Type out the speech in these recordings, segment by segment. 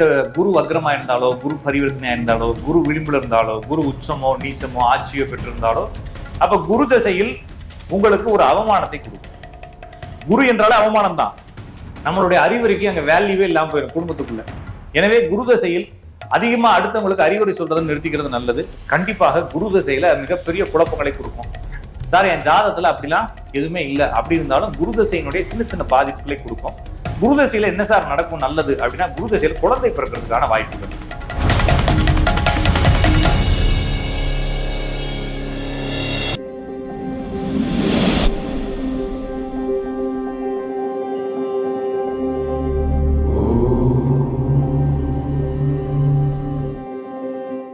இருக்கிற குரு வக்ரமா இருந்தாலோ குரு பரிவர்த்தனையா இருந்தாலோ குரு விளிம்புல இருந்தாலோ குரு உச்சமோ நீசமோ ஆட்சியோ பெற்றிருந்தாலோ அப்ப குரு தசையில் உங்களுக்கு ஒரு அவமானத்தை கொடுக்கும். குரு என்றாலே அவமானம் தான் நம்மளுடைய அறிவுரைக்கு அங்க வேல்யூவே இல்லாம போயிடும் குடும்பத்துக்குள்ள. எனவே குரு தசையில் அதிகமா அடுத்தவங்களுக்கு அறிவுரை சொல்றதை நிறுத்திக்கிறது நல்லது. கண்டிப்பாக குரு தசையில மிகப்பெரிய குழப்பங்களை கொடுக்கும். சார் என் ஜாதகத்துல அப்படிலாம் எதுவுமே இல்லை. அப்படி இருந்தாலும் குரு தசையினுடைய சின்ன சின்ன பாதிப்புகளை கொடுக்கும். குருதசையில் என்ன சார் நடக்கும் நல்லது அப்படின்னா குருதசையில் குழந்தை பிறக்கிறதுக்கான வாய்ப்புகள்.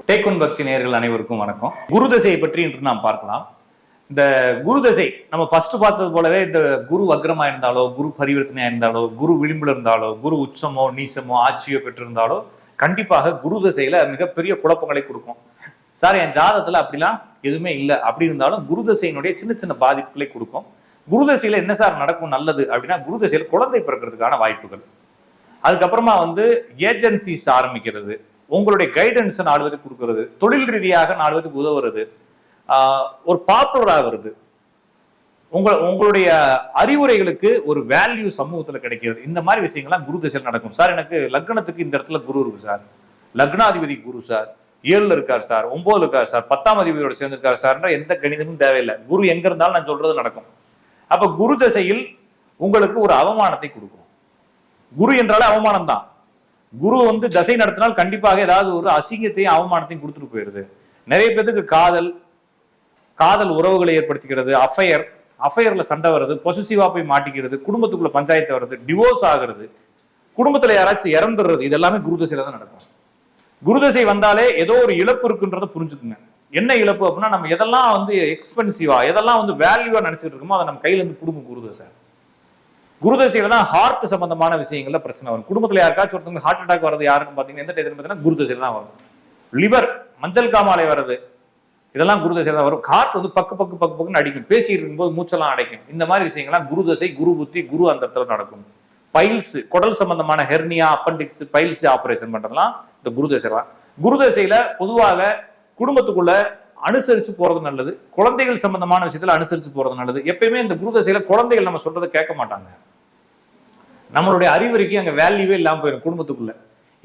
டேக்குன் பக்தி நேயர்கள் அனைவருக்கும் வணக்கம். குருதசையை பற்றி இன்று நாம் பார்க்கலாம். இந்த குரு தசை நம்ம ஃபர்ஸ்ட் பார்த்தது போலவே இந்த குரு வக்ரமா இருந்தாலோ குரு பரிவர்த்தனையா இருந்தாலோ குரு விளிம்புல இருந்தாலோ குரு உச்சமோ நீசமோ ஆட்சியோ பெற்றிருந்தாலோ கண்டிப்பாக குரு தசையில மிகப்பெரிய குழப்பங்களை கொடுக்கும். சார் என் ஜாதத்துல அப்படிலாம் எதுவுமே இல்லை. அப்படி இருந்தாலும் குரு தசையினுடைய சின்ன சின்ன பாதிப்புகளை கொடுக்கும். குரு தசையில என்ன சார் நடக்கும் நல்லது அப்படின்னா குரு தசையில் குழந்தை பிறக்கிறதுக்கான வாய்ப்புகள். அதுக்கப்புறமா வந்து ஏஜென்சிஸ் ஆரம்பிக்கிறது. உங்களுடைய கைடன்ஸை நாலு பேருக்கு கொடுக்கறது. தொழில் ரீதியாக நாலு பேருக்கு உதவுறது ஒரு பாப்புலர் வருது. உங்க உங்களுடைய அறிவுரைகளுக்கு ஒரு வேல்யூ சமூகத்துல கிடைக்கிறது. இந்த மாதிரி விஷயங்கள்லாம் குரு திசையில் நடக்கும். சார் எனக்கு லக்னத்துக்கு இந்த இடத்துல குரு இருக்கு சார். லக்னாதிபதி குரு சார். ஏழுல இருக்கார் சார். ஒன்பதுல இருக்கார் சார். பத்தாம் அதிபதியோட சேர்ந்திருக்கார் சார்ன்ற எந்த கணிதமும் தேவையில்லை. குரு எங்க இருந்தாலும் நான் சொல்றது நடக்கும். அப்ப குரு திசையில் உங்களுக்கு ஒரு அவமானத்தை கொடுக்கும். குரு என்றாலே அவமானம் தான். குரு வந்து தசை நடத்தினால் கண்டிப்பாக ஏதாவது ஒரு அசிங்கத்தையும் அவமானத்தையும் கொடுத்துட்டு போயிருது நிறைய பேத்துக்கு காதல் காதல் உறவுகளை ஏற்படுத்திக்கிறது அஃபையர் அஃபையர்ல சண்டை வருது பொசிசிவா போய் மாட்டிக்கிறது குடும்பத்துக்குள்ள பஞ்சாயத்து வருது டிவோர்ஸ் ஆகுறது குடும்பத்துல யாராச்சும் இறந்துடுறது இது எல்லாமே குருதசையில தான் நடக்கும். குருதசை வந்தாலே ஏதோ ஒரு இழப்பு இருக்குன்றத புரிஞ்சுக்குங்க. என்ன இழப்பு அப்படின்னா நம்ம எதெல்லாம் வந்து எக்ஸ்பென்சிவா எதெல்லாம் வந்து வேல்யூவா நினைச்சிட்டு இருக்கோமோ அதை நம்ம கையில இருந்து கொடுக்கும் குருதசை குருதசையில தான் ஹார்ட் சம்பந்தமான விஷயங்கள்ல பிரச்சனை வரும். குடும்பத்துல யாருக்காச்சும் ஒருத்தவங்க ஹார்ட் அட்டாக் வர்றது யாருன்னு பாத்தீங்கன்னா எந்த டைத்துல பாத்தீங்கன்னா குருதசையில தான் வரும். லிவர் மஞ்சள் காமாலை வர்றது இதெல்லாம் குருதசை தான் வரும். காற்று வந்து பக்கு பக்கு பக்கு பக்குன்னு அடிக்கும். பேசிட்டு இருக்கும்போது மூச்செல்லாம் அடைக்கும். இந்த மாதிரி விஷயங்கள்லாம் குருதசை குரு புத்தி குரு அந்த இடத்துல நடக்கும். பைல்ஸ் குடல் சம்பந்தமான ஹெர்னியா அப்பண்டிக்ஸ் பைல்ஸ் ஆபரேஷன் பண்றதுலாம் இந்த குருதசையில குருதசையில பொதுவாக குடும்பத்துக்குள்ள அனுசரிச்சு போறது நல்லது. குழந்தைகள் சம்பந்தமான விஷயத்துல அனுசரிச்சு போறது நல்லது. எப்பயுமே இந்த குருதசையில குழந்தைகள் நம்ம சொல்றதை கேட்க மாட்டாங்க. நம்மளுடைய அறிவுரைக்கு அங்க வேல்யூவே இல்லாமல் போயிடும் குடும்பத்துக்குள்ள.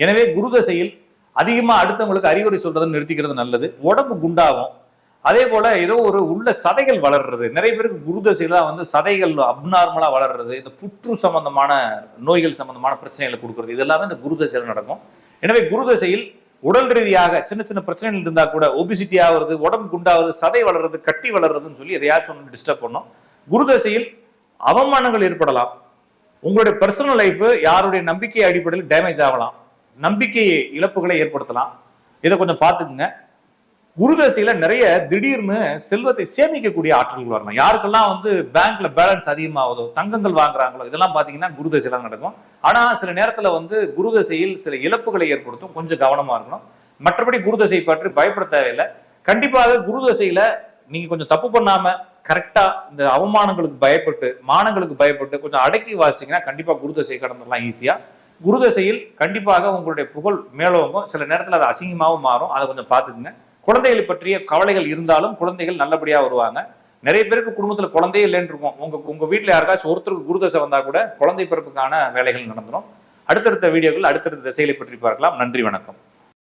எனவே குருதசையில் அதிகமாக அடுத்தவங்களுக்கு அறிவுரை சொல்றதை நிறுத்திக்கிறது நல்லது. உடம்பு குண்டாகும். அதே போல ஏதோ ஒரு உள்ள சதைகள் வளர்றது. நிறைய பேருக்கு குருதசையில தான் வந்து சதைகள் அப்நார்மலா வளர்றது இந்த புற்று சம்பந்தமான நோய்கள் சம்பந்தமான பிரச்சனைகளை கொடுக்கறது. இது எல்லாமே இந்த குருதசையில் நடக்கும். எனவே குருதசையில் உடல் ரீதியாக சின்ன சின்ன பிரச்சனைகள் இருந்தா கூட ஒபிசிட்டி ஆகுறது உடம்பு குண்டாவது சதை வளர்றது கட்டி வளர்றதுன்னு சொல்லி எதையாச்சும் ஒன்று டிஸ்டர்ப் பண்ணோம். குருதசையில் அவமானங்கள் ஏற்படலாம். உங்களுடைய பர்சனல் லைஃப் யாருடைய நம்பிக்கை அடிப்படையில் டேமேஜ் ஆகலாம். நம்பிக்கை இழப்புகளை ஏற்படுத்தலாம். இதை கொஞ்சம் பார்த்துக்குங்க. குருதசையில நிறைய திடீர்னு செல்வத்தை சேமிக்கக்கூடிய ஆற்றல்கள் வரலாம் யாருக்கெல்லாம் வந்து பேங்க்ல பேலன்ஸ் அதிகமாகுதோ தங்கங்கள் வாங்குறாங்களோ இதெல்லாம் பாத்தீங்கன்னா குருதசையில தான் நடக்கும். ஆனா சில நேரத்துல வந்து குருதசையில் சில இழப்புகளை ஏற்படுத்தும். கொஞ்சம் கவனமா இருக்கணும். மற்றபடி குருதசை பற்றி பயப்பட தேவையில்லை. கண்டிப்பாக குருதசையில நீங்க கொஞ்சம் தப்பு பண்ணாம கரெக்டா இந்த அவமானங்களுக்கு பயப்பட்டு மானங்களுக்கு பயப்பட்டு கொஞ்சம் அடக்கி வாசிச்சீங்கன்னா கண்டிப்பா குருதசை கடந்துடலாம் ஈஸியா குருதசையில் கண்டிப்பாக உங்களுடைய புகழ் மேலோங்கும். சில நேரத்துல அது அசிங்கமாகவும் மாறும். அதை கொஞ்சம் பார்த்துக்குங்க. குழந்தைகளை பற்றிய கவலைகள் இருந்தாலும் குழந்தைகள் நல்லபடியாக வருவாங்க. நிறைய பேருக்கு குடும்பத்தில் குழந்தையே இல்லைன்னு இருக்கும் உங்க உங்க வீட்டில் யாருக்காச்சும் ஒருத்தருக்கு குருதசை வந்தால் கூட குழந்தை பிறப்புக்கான வேலைகள் நடந்துடும் அடுத்தடுத்த வீடியோக்கள் அடுத்தடுத்த திசைகளை பற்றி பார்க்கலாம். நன்றி வணக்கம்.